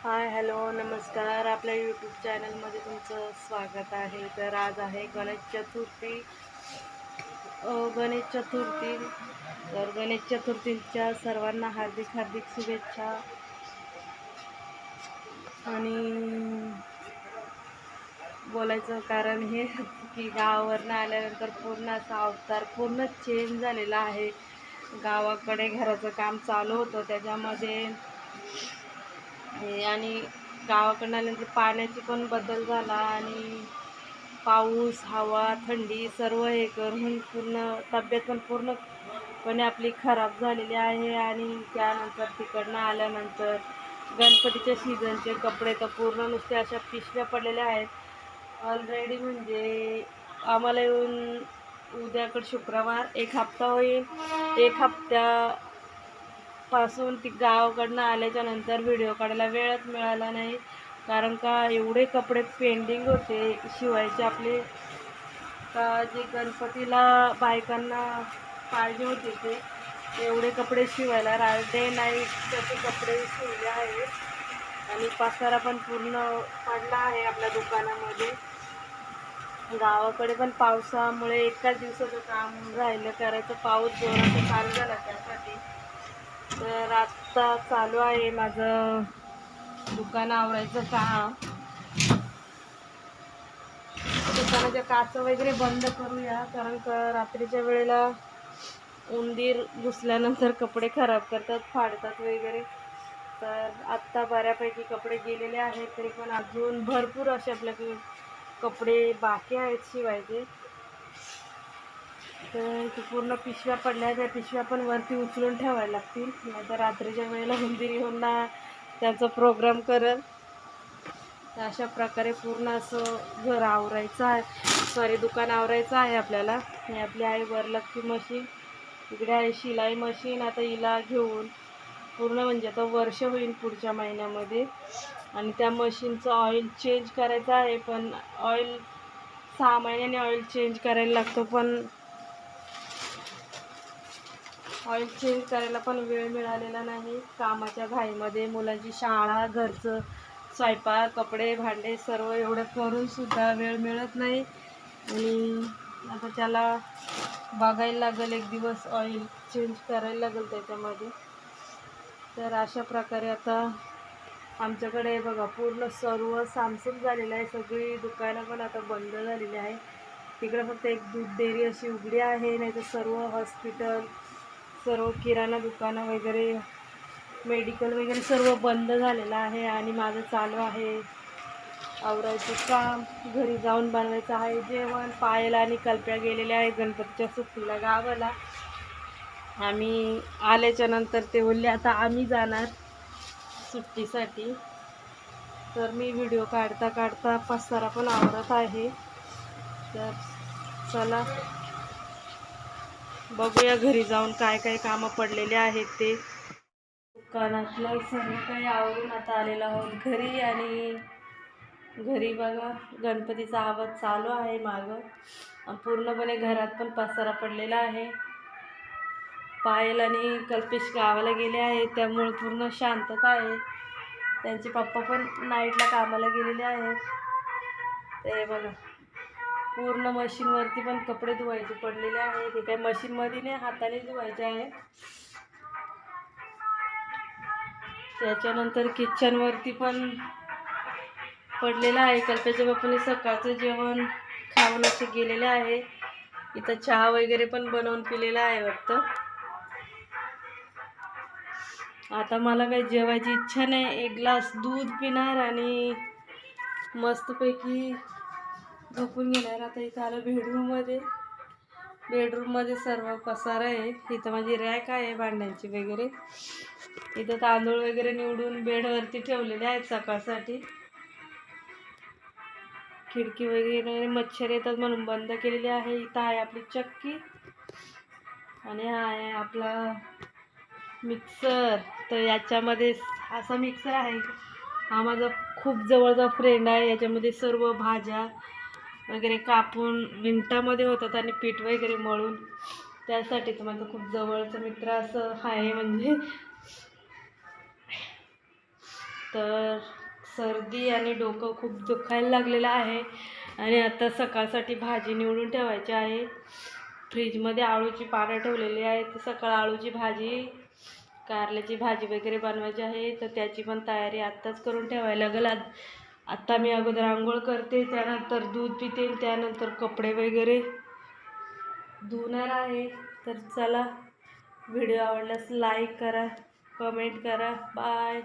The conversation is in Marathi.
हाय हॅलो नमस्कार. आपल्या यूट्यूब चॅनलमध्ये तुमचं स्वागत आहे. तर आज आहे गणेश चतुर्थी. गणेश चतुर्थी. तर गणेश चतुर्थीच्या सर्वांना हार्दिक हार्दिक शुभेच्छा. आणि बोलायचं कारण हे की गावावरनं आल्यानंतर पूर्ण असा अवतार पूर्ण चेंज झालेला आहे. गावाकडे घराचं काम चालू होतं. त्याच्यामध्ये हे आणि गावाकडनं आल्यानंतर पाण्याची पण बदल झाला आणि पाऊस हवा थंडी सर्व हे करून पूर्ण तब्येत पण पूर्णपणे आपली खराब झालेली आहे आणि त्यानंतर तिकडनं आल्यानंतर गणपतीच्या सीझनचे कपडे तर पूर्ण नुसते अशा पिशव्या पडलेल्या आहेत. ऑलरेडी म्हणजे आम्हाला येऊन उद्याकडे शुक्रवार एक हप्ता होईल. एक हप्त्या पासून ती गावाकडनं आल्याच्यानंतर व्हिडिओ काढायला वेळच मिळाला नाही. कारण का एवढे कपडे पेंडिंग होते शिवायचे आपले. का जे गणपतीला बायकांना पाहिजे होते ते एवढे कपडे शिवायला डे नाईट त्याचे कपडे शिवले आहेत. आणि पसारा पण पूर्ण पडला आहे आपल्या दुकानामध्ये. गावाकडे पण पावसामुळे एकाच दिवसाचं काम राहिलं करायचं पाऊस जोराचं चालू झाला त्यासाठी. तर आत्ता चालू आहे माझं दुकान आवरायचं काम. दुकानाच्या काच वगैरे बंद करूया कारण का रात्रीच्या वेळेला उंदीर घुसल्यानंतर कपडे खराब करतात फाडतात वगैरे. तर आत्ता बऱ्यापैकी कपडे गेलेले आहेत तरी पण अजून भरपूर असे आपल्याकडे कपडे बाकी आहेत शिवायचे. तर ते पूर्ण पिशव्या पडल्या त्या पिशव्या पण वरती उचलून ठेवायला लागतील. नाहीतर रात्रीच्या वेळेला उंदीर येऊन ना त्यांचा प्रोग्राम करल. तर अशा प्रकारे पूर्ण असं घर आवरायचं आहे. सॉरी दुकान आवरायचं आहे आपल्याला. आणि आपली आहे वरलक्ष्मी मशीन इकडे आहे शिलाई मशीन आता हिला घेऊन पूर्ण म्हणजे आता वर्ष होईल पुढच्या महिन्यामध्ये. आणि त्या मशीनचं ऑइल चेंज करायचं आहे. पण ऑइल सहा महिन्याने ऑइल चेंज करायला लागतो. पण ऑइल चेंज करायला पण वेळ मिळालेला नाही. कामाच्या घाईमध्ये मुलांची शाळा घरचं स्वयंपाक कपडे भांडे सर्व एवढं करूनसुद्धा वेळ मिळत नाही. आणि आता त्याला बघायला लागेल एक दिवस ऑइल चेंज करायला लागेल त्याच्यामध्ये. तर अशा प्रकारे आता आमच्याकडे बघा पूर्ण सर्व सामसूम झालेलं आहे. सगळी दुकानं पण आता बंद झालेली आहे. तिकडे फक्त एक दूध डेअरी अशी उघडी आहे नाही तर सर्व हॉस्पिटल सर्व किराणा दुकानं वगैरे मेडिकल वगैरे सर्व बंद झालेलं आहे आणि माझं चालू आहे. आवरायचं काम घरी जाऊन बनवायचं आहे. जेवण पायाला आणि कल्प्या गेलेल्या आहे. गणपतीच्या सुट्टीला गावाला. आम्ही आल्याच्यानंतर ते बोलले आता आम्ही जाणार सुट्टीसाठी. तर मी व्हिडिओ काढता काढता पसारा पण आवरत आहे. तर चला. बघूया घरी जाऊन काय काय कामं पडलेले आहेत ते. दुकानातलं सर्व काही आवरून आता आलेलो आहोत घरी आणि घरी बघा गणपतीचा आवाज चालू आहे मागं. पूर्णपणे घरात पण पसारा पडलेला आहे. पायल आणि कल्पेश गावाला गेले आहेत त्यामुळे पूर्ण शांतता आहे. त्यांचे पप्पा पण नाईटला कामाला गेलेले आहेत. ते बघा. पूर्ण मशीनवरती पण कपडे धुवायचे पडलेले आहेत. हे काय मशीनमध्ये नाही हाताने धुवायचे आहे. त्याच्यानंतर किचनवरती पण पडलेलं आहे. कल्पेच्या बापाने सकाळचं जेवण खाऊन असे गेलेले आहे. इथं चहा वगैरे पण बनवून पिलेला आहे वाटतं. आता मला काही जेवायची इच्छा नाही. एक ग्लास दूध पिणार आणि मस्तपैकी झोपून घेणार. आता इथं आलं बेडरूममध्ये बेडरूममध्ये सर्व पसार आहे. इथं माझी रॅक आहे भांड्यांची वगैरे. इथं तांदूळ वगैरे निवडून बेडवरती ठेवलेले आहेत सकाळसाठी. खिडकी वगैरे मच्छर येतात म्हणून बंद केलेली आहे. इथं आहे आपली चक्की. आणि हा आहे आपला मिक्सर तर याच्यामध्ये असा मिक्सर आहे. हा माझा खूप जवळचा फ्रेंड आहे. याच्यामध्ये सर्व भाज्या वगैरे कापून मिनटामध्ये होतात आणि पीठ वगैरे मळून. त्यासाठीच माझं खूप जवळचं मित्र असं आहे म्हणजे. तर सर्दी आणि डोकं खूप दुखायला लागलेलं आहे. आणि आता सकाळसाठी भाजी निवडून ठेवायची आहे. फ्रीजमध्ये आळूची पानं ठेवलेली आहे तर सकाळ आळूची भाजी कारल्याची भाजी वगैरे बनवायची आहे. तर त्याची पण तयारी आत्ताच करून ठेवायला लागेल. आत- आत्ता मी अगोदर आंघोळ करते त्यानंतर दूध पिते त्यानंतर कपडे वगैरे धुणार आहे. तर चला व्हिडिओ आवडल्यास लाईक करा कमेंट करा. बाय